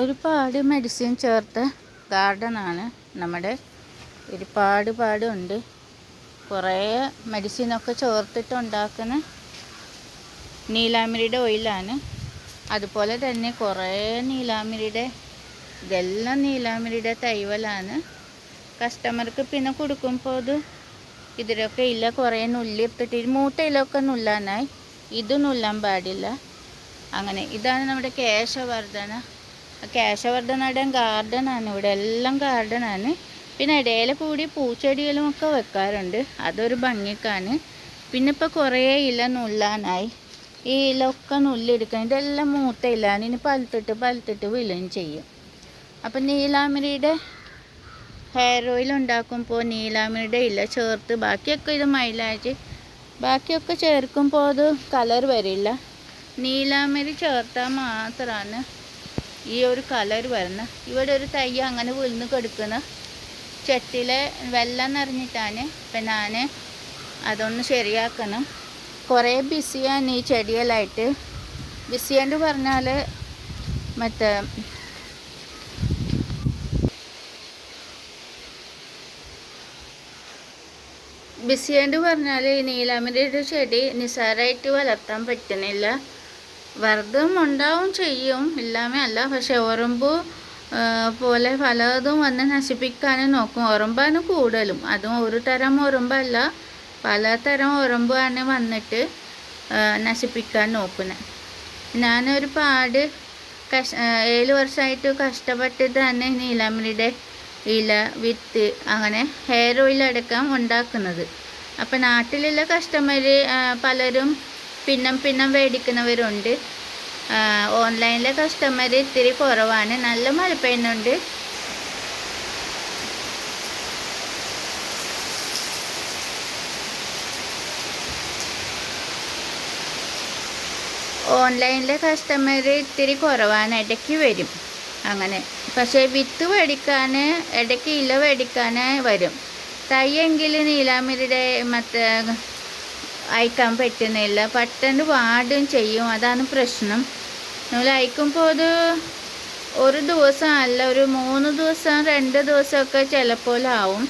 ഒരുപാട് മെഡിസിൻ ചേർത്ത ഗാർഡനാണ് നമ്മുടെ. ഒരുപാട് പാടുണ്ട്. കുറേ മെഡിസിനൊക്കെ ചേർത്തിട്ടുണ്ടാക്കുന്ന നീലാമിരിയുടെ ഓയിലാണ് അതുപോലെ തന്നെ കുറേ നീലാമിരിയുടെ ഇതെല്ലാം നീലാമിരിയുടെ തൈവലാണ്. കസ്റ്റമർക്ക് പിന്നെ കൊടുക്കുമ്പോൾ അത് ഇതിലൊക്കെ ഇല്ല കുറേ നുല്ലിട്ടിട്ട് മൂത്ത ഇലൊക്കെ നുല്ലാനായി ഇത് നുല്ലാൻ പാടില്ല. അങ്ങനെ ഇതാണ് നമ്മുടെ കേശവർദ്ധന കേശവർദ്ധനയുടെ ആണ് ഇവിടെ എല്ലാം ഗാർഡനാണ്. പിന്നെ ഇടയിൽ കൂടി പൂച്ചെടികളും ഒക്കെ വെക്കാറുണ്ട്. അതൊരു ഭംഗിക്കാണ്. പിന്നെ ഇപ്പോൾ കുറേ ഇല നുള്ളാനായി. ഈ ഇലൊക്കെ നുള്ളിയെടുക്കണം. ഇതെല്ലാം മൂത്ത ഇലാണ് ഇനി പലത്തിട്ട് പലത്തിട്ട് വീഴുകയും ചെയ്യും. അപ്പം നീലാമരിയുടെ ഹെയർ ഓയിൽ ഉണ്ടാക്കുമ്പോൾ നീലാമരിയുടെ ഇല ചേർത്ത് ബാക്കിയൊക്കെ ഇത് മൈലാജ് ബാക്കിയൊക്കെ ചേർക്കുമ്പോൾ അത് കളർ വരില്ല. നീലാമരി ചേർത്താൽ മാത്രമാണ് ഈ ഒരു കളർ വരണം. ഇവിടെ ഒരു തൈ അങ്ങനെ വിഴുന്ന് കിടക്കുന്ന ചെട്ടിൽ വെള്ളം നിറഞ്ഞിട്ടാണ് ഇപ്പം ഞാൻ അതൊന്ന് ശരിയാക്കണം. കുറേ ബിസിയാണ് ഈ ചെടികളായിട്ട്. ബിസിയെന്ന് പറഞ്ഞാൽ മറ്റേ ബിസിയെന്ന് പറഞ്ഞാൽ ഈ നീലാമരയുടെ ചെടി നിസ്സാരമായിട്ട് വളർത്താൻ പറ്റുന്നില്ല. വെറുതെ ഉണ്ടാവും ചെയ്യും. ഇല്ലാമേ അല്ല. പക്ഷെ ഉറമ്പ് പോലെ പലതും വന്ന് നശിപ്പിക്കാനും നോക്കും. ഉറമ്പാണ് കൂടുതലും. അതും ഒരു തരം ഉറമ്പല്ല. പലതരം ഉറുമ്പാണ് വന്നിട്ട് നശിപ്പിക്കാൻ നോക്കുന്നത് ഞാനൊരു പാട് കഷ ഏഴ് വർഷമായിട്ട് കഷ്ടപ്പെട്ട് തന്നെ നീലാമ്പരിയുടെ ഇല വിത്ത് അങ്ങനെ ഹെയർ ഓയിൽ അടക്കം ഉണ്ടാക്കുന്നത്. അപ്പം നാട്ടിലുള്ള കസ്റ്റമർ പലരും പിന്നം പിന്നം മേടിക്കുന്നവരുണ്ട്. ഓൺലൈനിലെ കസ്റ്റമർ ഇത്തിരി കുറവാണ്. നല്ല മഴ പെയ്യുന്നുണ്ട് ഓൺലൈനിലെ കസ്റ്റമർ ഇത്തിരി കുറവാണ്. ഇടയ്ക്ക് വരും. അങ്ങനെ. പക്ഷേ വിത്ത് മേടിക്കാൻ ഇടയ്ക്ക് ഇല മേടിക്കാൻ വരും. തൈയെങ്കിൽ നീലാമിരുടെ മറ്റേ അയക്കാൻ പറ്റുന്നില്ല. പെട്ടെന്ന് വാടും ചെയ്യും. അതാണ് പ്രശ്നം. നമ്മൾ അയക്കുമ്പോൾ അത് ഒരു ദിവസം അല്ല ഒരു മൂന്ന് ദിവസം രണ്ട് ദിവസമൊക്കെ ചിലപ്പോൾ ആവും.